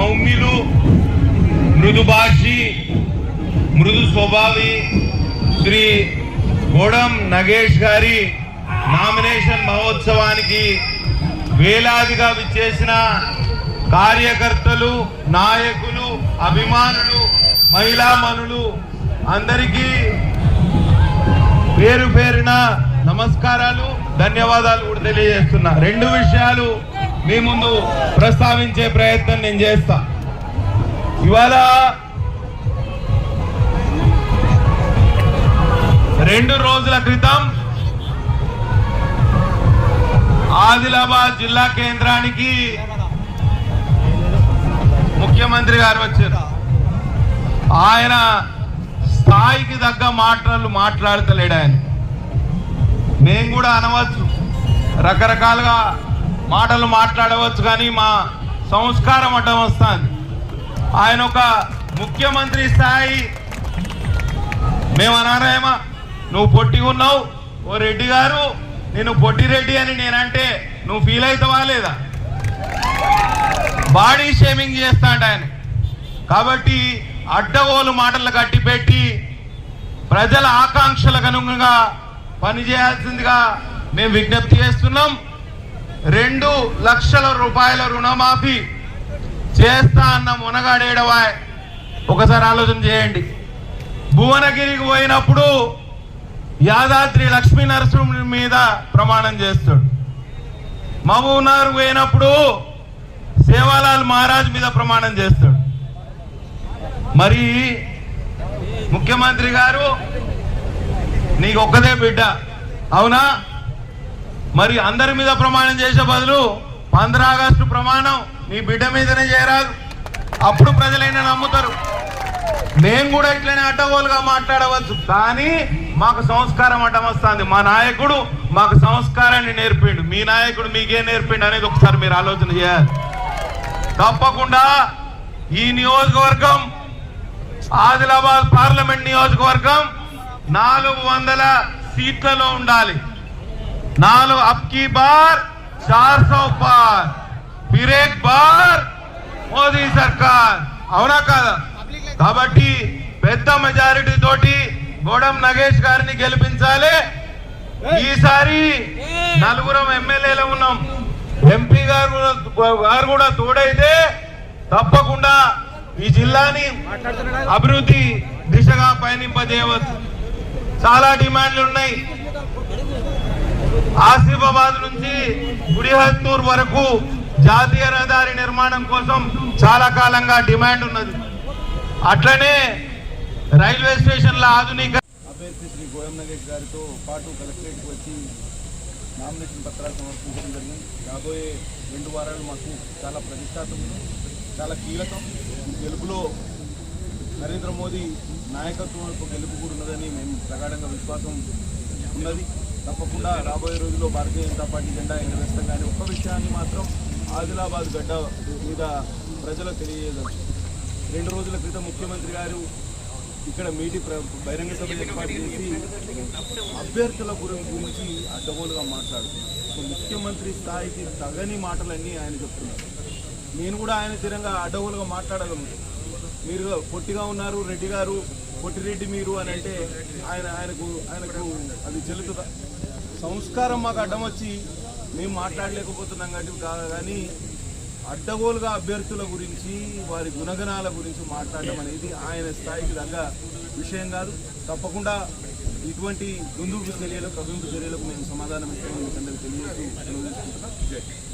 భౌమ్యులు మృదుభాషి మృదు స్వభావి శ్రీ గోడం నగేష్ గారి నామినేషన్ మహోత్సవానికి వేలాదిగా విచ్చేసిన కార్యకర్తలు నాయకులు అభిమానులు మహిళా మనులు అందరికీ పేరు పేరున నమస్కారాలు ధన్యవాదాలు కూడా తెలియజేస్తున్నా. రెండు విషయాలు మీ ముందు ప్రస్తావించే ప్రయత్నం నేను చేస్తా. ఇవాళ రెండు రోజుల క్రితం ఆదిలాబాద్ జిల్లా కేంద్రానికి ముఖ్యమంత్రి గారు వచ్చారు. ఆయన స్థాయికి తగ్గ మాటలు మాట్లాడతలేడు ఆయన. మేము కూడా అనవచ్చు. రకరకాలుగా మాటలు మాట్లాడవచ్చు కానీ మా సంస్కారం అడ్డం వస్తుంది. ఆయన ఒక ముఖ్యమంత్రి స్థాయి. మేము అనారాయమా నువ్వు పొట్టి ఉన్నావు. ఓ రెడ్డి గారు నేను పొట్టిరెడ్డి అని నేనంటే నువ్వు ఫీల్ అవుతావా లేదా? బాడీ షేమింగ్ చేస్తాడు ఆయన. కాబట్టి అడ్డగోలు మాటలు కట్టిపెట్టి ప్రజల ఆకాంక్షలకు అనుగుణంగా పనిచేయాల్సిందిగా మేము విజ్ఞప్తి చేస్తున్నాం. రెండు లక్షల రూపాయల రుణమాఫీ చేస్తా అన్న మునగాడేడవా ఒకసారి ఆలోచన చేయండి. భువనగిరికి పోయినప్పుడు యాదాద్రి లక్ష్మీ నరసింహుని మీద ప్రమాణం చేస్తాడు. మహబూబ్నగర్ పోయినప్పుడు సేవాలాల్ మహారాజ్ మీద ప్రమాణం చేస్తాడు. మరి ముఖ్యమంత్రి గారు నీకు ఒక్కదే బిడ్డ. అవునా? మరి అందరి మీద ప్రమాణం చేసే బదులు పంద్ర ఆగస్టు ప్రమాణం నీ బిడ్డ మీదనే చేయరాదు అప్పుడు ప్రజలైనా నమ్ముతారు. మేము కూడా ఇట్లనే అడ్డగోలుగా మాట్లాడవచ్చు. కానీ మాకు సంస్కారం అడ్డం వస్తుంది. మా నాయకుడు మాకు సంస్కారాన్ని నేర్పిండు. మీ నాయకుడు మీకే నేర్పిండు అనేది ఒకసారి మీరు ఆలోచన చేయాలి. తప్పకుండా ఈ నియోజకవర్గం ఆదిలాబాద్ పార్లమెంట్ నియోజకవర్గం నాలుగు వందల సీట్లలో ఉండాలి. నాలుగు అప్కీ బార్ చార్ సౌ పార్ ఫిరేక్ బార్ మోదీ సర్కార్ అవునా కాదా? కాబట్టి పెద్ద మెజారిటీ తోటి గోడం నగేష్ గారిని గెలిపించాలి. ఈసారి నలుగురం ఎమ్మెల్యేలు ఉన్నాం. ఎంపీ గారు కూడా- గారు కూడా తోడైతే తప్పకుండా ఈ జిల్లాని అభివృద్ధి దిశగా పయనింపజేయవచ్చు. చాలా డిమాండ్లు ఉన్నాయి. ఆసిఫాబాద్ నుంచి గుడిహత్తూర్ వరకు జాతీయ రహదారి నిర్మాణం కోసం చాలా కాలంగా డిమాండ్ ఉన్నది. అట్లనే రైల్వే స్టేషన్ల ఆధునిక అభ్యర్థి శ్రీ గోయం నగేష్ గారితో పాటు కలెక్టరేట్కి వచ్చి నామినేషన్ పత్రాలు సమర్పించడం జరిగింది. రాబోయే రెండు వారాలు మాకు చాలా ప్రతిష్టాత్మకం చాలా కీలకం. గెలుపులో నరేంద్ర మోదీ నాయకత్వంలో గెలుపు కూడా ఉన్నదని మేము ప్రగాఢంగా విశ్వాసం ఉన్నది. తప్పకుండా రాబోయే రోజుల్లో భారతీయ జనతా పార్టీ జెండా ఎగరవేస్తాం కానీ ఒక్క విషయాన్ని మాత్రం ఆదిలాబాద్ గడ్డ మీద ప్రజలకు తెలియజేయవచ్చు రెండు రోజుల క్రితం ముఖ్యమంత్రి గారు ఇక్కడ మీటి ప్ర- బహిరంగ సభ ఏర్పాటు చేసి అభ్యర్థుల గురించి అడ్డగోలుగా మాట్లాడుతున్నారు. ముఖ్యమంత్రి స్థాయికి తగని మాటలన్నీ ఆయన చెప్తున్నారు. నేను కూడా ఆయన తీరంగా అడ్డగోలుగా మాట్లాడగలను. మీరు పొట్టిగా ఉన్నారు రెడ్డి గారు పొట్టిరెడ్డి మీరు అని అంటే ఆయన ఆయనకు ఆయనకు అది చెల్లుతుందా? సంస్కారం మాకు అడ్డం వచ్చి మేము మాట్లాడలేకపోతున్నాం కాబట్టి కాదు కానీ అడ్డగోలుగా అభ్యర్థుల గురించి వారి గుణగణాల గురించి మాట్లాడడం అనేది ఆయన స్థాయికి తగ్గ విషయం కాదు. తప్పకుండా ఇటువంటి దుందుకు చర్యలకు కవింపు చర్యలకు మేము సమాధానం ఇస్తామని మీకు అందరికీ తెలియజేస్తూ